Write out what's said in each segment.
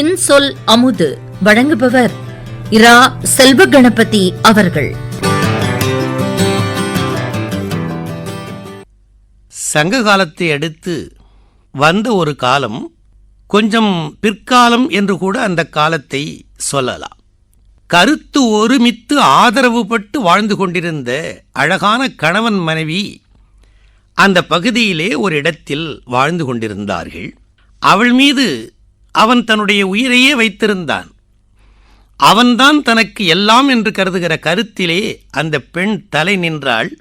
இன்சொல் அமுது. வழங்குபவர் இரா செல்வ கணபதி அவர்கள். சங்க காலத்தை அடுத்து வந்த ஒரு காலம் கொஞ்சம் பிற்காலம் என்று கூட அந்த காலத்தை சொல்லலாம். கருத்து ஒருமித்து ஆதரவுபட்டு வாழ்ந்து கொண்டிருந்த அழகான கணவன் மனைவி அந்த பகுதியிலே ஒரு இடத்தில் வாழ்ந்து கொண்டிருந்தார்கள். அவள் மீது அவன் தன்னுடைய உயிரையே வைத்திருந்தான். அவன்தான் தனக்கு எல்லாம் என்று கருதுகிற கருத்திலே அந்த பெண் தலை நின்றாள்.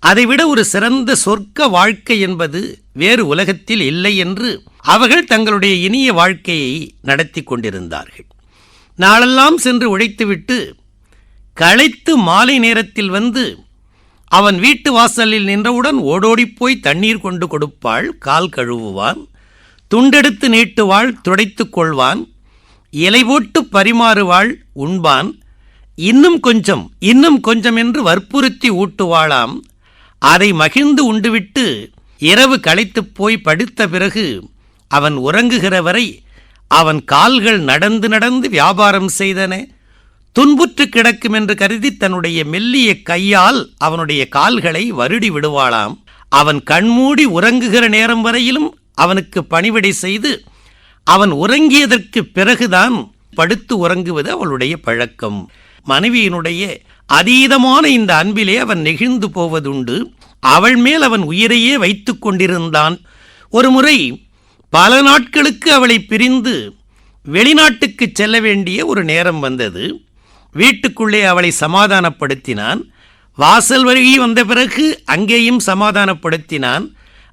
அதைவிட ஒரு சிறந்த சொர்க்க வாழ்க்கை என்பது வேறு உலகத்தில் இல்லை என்று அவர்கள் தங்களுடைய இனிய வாழ்க்கையை நடத்தி கொண்டிருந்தார்கள். நாளெல்லாம் சென்று உழைத்துவிட்டு களைத்து மாலை நேரத்தில் வந்து அவன் வீட்டு வாசலில் நின்றவுடன் ஓடோடிப் போய் தண்ணீர் கொண்டு கொடுப்பாள் கால் கழுவுவான். துண்டெடுத்து நீட்டுவாள் துடைத்துக் கொள்வான். இலை போட்டு பரிமாறுவாள் உண்பான். இன்னும் கொஞ்சம் இன்னும் கொஞ்சம் என்று வற்புறுத்தி ஊட்டுவாளாம். அதை மகிழ்ந்து உண்டுவிட்டு இரவு களைத்துப் போய் படுத்த பிறகு அவன் உறங்குகிற வரை அவன் கால்கள் நடந்து நடந்து வியாபாரம் செய்தன. துன்புற்று கிடக்கும் என்று கருதி தன்னுடைய மெல்லிய கையால் அவனுடைய கால்களை வருடி விடுவாளாம். அவன் கண்மூடி உறங்குகிற நேரம் வரையிலும் அவனுக்கு பணிவிடை செய்து அவன் உறங்கியதற்கு பிறகுதான் படுத்து உறங்குவது அவளுடைய பழக்கம். மனைவியினுடைய அதீதமான இந்த அன்பிலே அவன் நெகிழ்ந்து போவதுண்டு. அவள் மேல் அவன் உயிரையே வைத்து கொண்டிருந்தான். ஒரு முறை பல நாட்களுக்கு அவளை பிரிந்து வெளிநாட்டுக்கு செல்ல வேண்டிய ஒரு நேரம் வந்தது. வீட்டுக்குள்ளே அவளை சமாதானப்படுத்தினான். வாசல் வழி வந்த பிறகு அங்கேயும் சமாதானப்படுத்தினான்.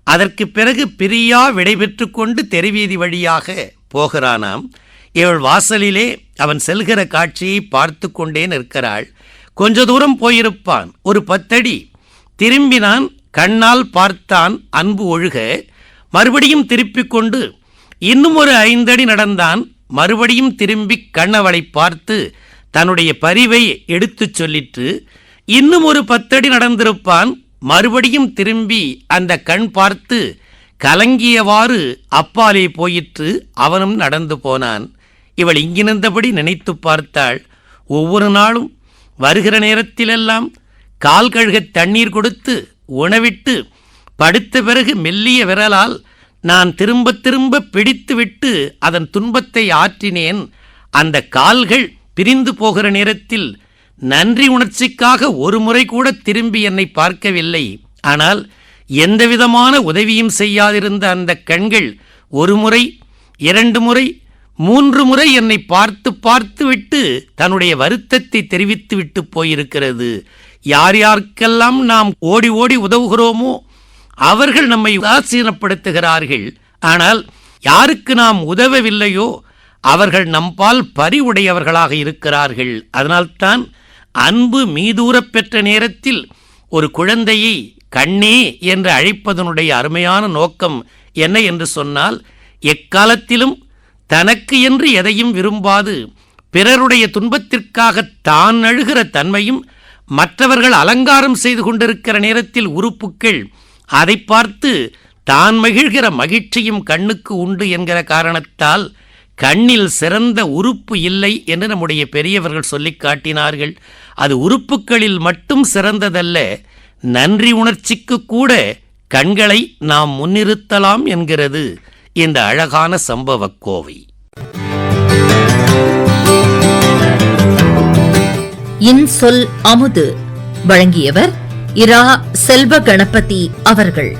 அதற்கு பிறகு பிரியா விடைபெற்று கொண்டு தெருவீதி வழியாக போகிறானாம். இவள் வாசலிலே அவன் செல்கிற காட்சியை பார்த்து கொண்டே நிற்கிறாள். கொஞ்ச தூரம் போயிருப்பான். ஒரு பத்தடி. திரும்பினான். கண்ணால் பார்த்தான். அன்பு ஒழுக. மறுபடியும் திருப்பிக் கொண்டு இன்னும் ஒரு ஐந்தடி நடந்தான். மறுபடியும் திரும்பி கண்ணவளை பார்த்து தன்னுடைய பரிவை எடுத்துச் சொல்லிற்று. இன்னும் ஒரு பத்தடி நடந்திருப்பான். மறுபடியும் திரும்பி அந்த கண் பார்த்து கலங்கியவாறு அப்பாலே போயிற்று அவனும் நடந்து போனான். இவள் இங்கிருந்தபடி நினைத்து பார்த்தாள். ஒவ்வொரு நாளும் வருகிற நேரத்திலெல்லாம் கால் கழுக தண்ணீர் கொடுத்து உணவிட்டு படுத்த பிறகு மெல்லிய விரலால் நான் திரும்ப திரும்ப பிடித்துவிட்டு அதன் துன்பத்தை ஆற்றினேன். அந்த கால்கள் பிரிந்து போகிற நேரத்தில் நன்றி உணர்ச்சிக்காக ஒரு முறை கூட திரும்பி என்னை பார்க்கவில்லை. ஆனால் எந்தவிதமான உதவியும் செய்யாதிருந்த அந்த கண்கள் ஒரு முறை இரண்டு முறை மூன்று முறை என்னை பார்த்து பார்த்து விட்டு தன்னுடைய வருத்தத்தை தெரிவித்து விட்டு போயிருக்கிறது. யார் யாருக்கெல்லாம் நாம் ஓடி ஓடி உதவுகிறோமோ அவர்கள் நம்மை உதாசீனப்படுத்துகிறார்கள். ஆனால் யாருக்கு நாம் உதவவில்லையோ அவர்கள் நம்பால் பரிவுடையவர்களாக இருக்கிறார்கள். அதனால்தான் அன்பு மீதூரப் பெற்ற நேரத்தில் ஒரு குழந்தையை கண்ணே என்று அழைப்பதனுடைய அருமையான நோக்கம் என்ன என்று சொன்னால் எக்காலத்திலும் தனக்கு என்று எதையும் விரும்பாது பிறருடைய துன்பத்திற்காக தான் அழுகிற தன்மையும் மற்றவர்கள் அலங்காரம் செய்து கொண்டிருக்கிற நேரத்தில் உறுப்புக்கள் அதை பார்த்து தான் மகிழ்கிற மகிழ்ச்சியும் கண்ணுக்கு உண்டு என்கிற காரணத்தால் கண்ணில் சிறந்த உறுப்பு இல்லை என்று நம்முடைய பெரியவர்கள் சொல்லிக் காட்டினார்கள். அது உறுப்புகளில் மட்டும் சிறந்ததல்ல நன்றி உணர்ச்சிக்கு கூட கண்களை நாம் முன்னிறுத்தலாம் என்கிறது இந்த அழகான சம்பவ கோவை. இன்சொல் அமுது. வழங்கியவர் இரா செல்வ கணபதி அவர்கள்.